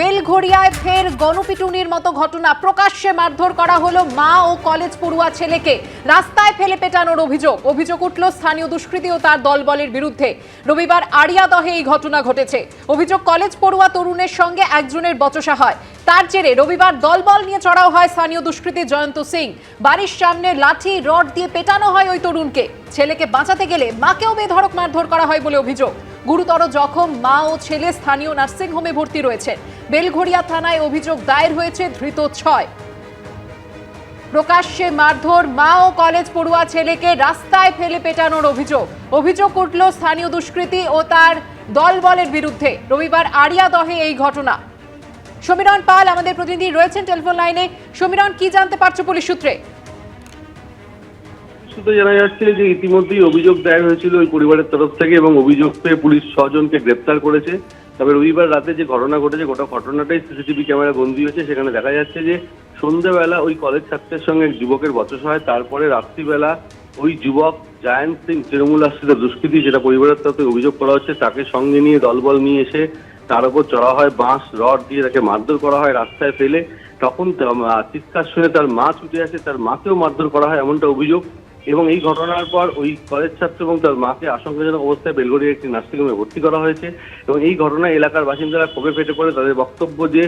বেলঘড়িয়ায় ফের গণপিটুনির মতো ঘটনা প্রকাশ্যে মারধর করা হলো মা ও কলেজ পড়ুয়া ছেলেকে। রাস্তায় ফেলে পেটানোর অভিযোগ। অভিযোগ উঠল স্থানীয় দুষ্কৃতী ও তার দলবলের বিরুদ্ধে। রবিবার আড়িয়াদহে এই ঘটনা ঘটেছে। অভিযোগ, কলেজ পড়ুয়া তরুণের সঙ্গে একজনের বচসা হয়। তার জেরে রবিবার দলবল নিয়ে চড়াও হয় স্থানীয় দুষ্কৃতী জয়ন্ত সিং। বাড়ির সামনে লাঠি, রড দিয়ে পেটানো হয় ওই তরুণকে। ছেলেকে বাঁচাতে গেলে মাকেও বেধড়ক মারধর করা হয় বলে অভিযোগ। গুরুতর জখম মা ও ছেলে স্থানীয় নার্সিংহোমে ভর্তি রয়েছেন। বেলঘড়িয়া থানায় অভিযোগ দায়ের হয়েছে ধৃত ছয়। প্রকাশ্যে মারধর মা ও কলেজ পড়ুয়া ছেলেকে রাস্তায় ফেলে পেটানোর অভিযোগ। অভিযোগ উঠল স্থানীয় দুষ্কৃতী ও তার দলবলের বিরুদ্ধে। রবিবার আড়িয়াদহে এই ঘটনা। সমীরণ পাল আমাদের প্রতিনিধি রয়েছেন টেলিফোন লাইনে। সমীরণ, কি জানতে পারছ পুলিশ সূত্রে? সূত্রে জানা যাচ্ছে যে ইতিমধ্যেই অভিযোগ দায়ের হয়েছিল ওই পরিবারের তরফ থেকে এবং অভিযোগ পেয়ে পুলিশ ছজনকে গ্রেপ্তার করেছে। তবে রবিবার রাতে যে ঘটনা ঘটেছে, গোটা ঘটনাটাই সিসিটিভি ক্যামেরা বন্দী হয়েছে। সেখানে দেখা যাচ্ছে যে সন্ধ্যাবেলা ওই কলেজ ছাত্রের সঙ্গে এক যুবকের বচসা হয়। তারপরে রাত্রিবেলা ওই যুবক জায়ান্ট সিং তৃণমূল আশ্রিত দুষ্কৃতী, যেটা পরিবারের তরফে অভিযোগ করা হচ্ছে। তাকে সঙ্গে নিয়ে দলবল নিয়ে এসে তার উপর চড়া হয়, বাঁশ, রড দিয়ে তাকে মারধর করা হয় রাস্তায় ফেলে। তখন চিৎকার শুনে তার মা ছুটে আসে, তার মাকেও মারধর করা হয়, এমনটা অভিযোগ এবং এই ঘটনার পর ওই কলেজ ছাত্র এবং তার মাকে আশঙ্কাজনক অবস্থায় বেলগড়িয়া একটি নার্সিংহোমে ভর্তি করা হয়েছে এবং এই ঘটনায় এলাকার বাসিন্দারা ক্ষোভে ফেটে পড়ে তাদের বক্তব্য যে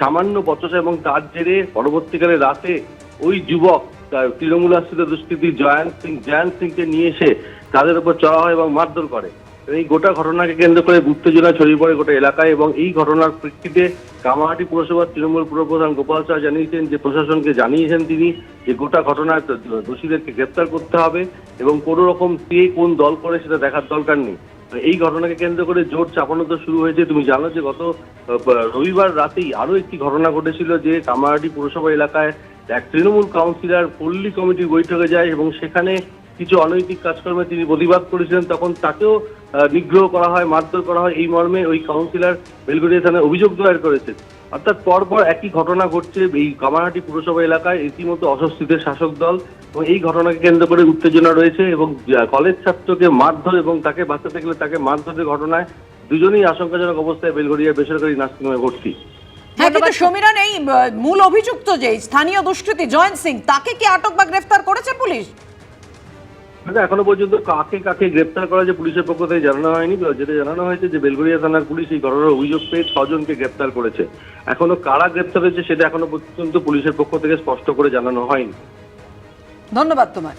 সামান্য পচসা এবং তার জেরে পরবর্তীকালে রাতে ওই যুবক তৃণমূল আশ্রিত দুষ্কৃতী জয়ন্ত সিং, জয়ন্ত সিংকে নিয়ে এসে তাদের উপর চড়া হয় এবং মারধর করে। এই গোটা ঘটনাকে কেন্দ্র করে উত্তেজনা ছড়িয়ে পড়ে গোটা এলাকায় এবং এই ঘটনার প্রেক্ষিতে কামাহাটি পুরসভার তৃণমূল পুরপ্রধান গোপাল শাহ জানিয়েছেন যে প্রশাসনকে জানিয়েছেন তিনি যে গোটা ঘটনার দোষীদেরকে গ্রেপ্তার করতে হবে এবং কোনো রকম কে কোন দল করে সেটা দেখার দরকার নেই। এই ঘটনাকে কেন্দ্র করে জোর চাপানো তো শুরু হয়েছে। তুমি জানো যে গত রবিবার রাতেই আরও একটি ঘটনা ঘটেছিল যে কামারহাটি পুরসভা এলাকায় এক তৃণমূল কাউন্সিলর পল্লী কমিটির বৈঠকে যায় এবং সেখানে কিছু অনৈতিক কাজকর্মে তিনি প্রতিবাদ করেছিলেন তখন তাকেও নিগ্রহ করা হয় মারধর করা হয়। এই মর্মে ওই কাউন্সিলর বেলগড়িয়া থানায় অভিযোগ দায়ের করেছেন। অর্থাৎ পরপর একই ঘটনা ঘটছে এই কামারহাটি পুরসভা এলাকায়। ইতিমধ্যে অস্বস্তিতে শাসক দল এবং এই ঘটনাকে কেন্দ্র করে উত্তেজনা রয়েছে এবং কলেজ ছাত্রকে মারধর এবং তাকে বাঁচাতে গেলে তাকে মারধরের ঘটনায় দুজনেই আশঙ্কাজনক অবস্থায় বেলগড়িয়া বেসরকারি নার্সিংহোমে ভর্তি। হ্যাঁ কিন্তু সমীরণ এই মূল অভিযুক্ত যে স্থানীয় দুষ্কৃতী জয়ন্ত সিং তাকে কি আটক বা গ্রেফতার করেছে পুলিশ? মানে এখনও পর্যন্ত কাকে কাকে গ্রেপ্তার করা হয়েছে পুলিশের পক্ষ থেকে জানানো হয়নি। যেটা জানানো হয়েছে যে বেলগড়িয়া থানার পুলিশ এই ঘটনার অভিযোগ পেয়ে ছজনকে গ্রেপ্তার করেছে। এখনও কারা গ্রেপ্তার হয়েছে সেটা এখনও পর্যন্ত পুলিশের পক্ষ থেকে স্পষ্ট করে জানানো হয়নি। ধন্যবাদ তোমার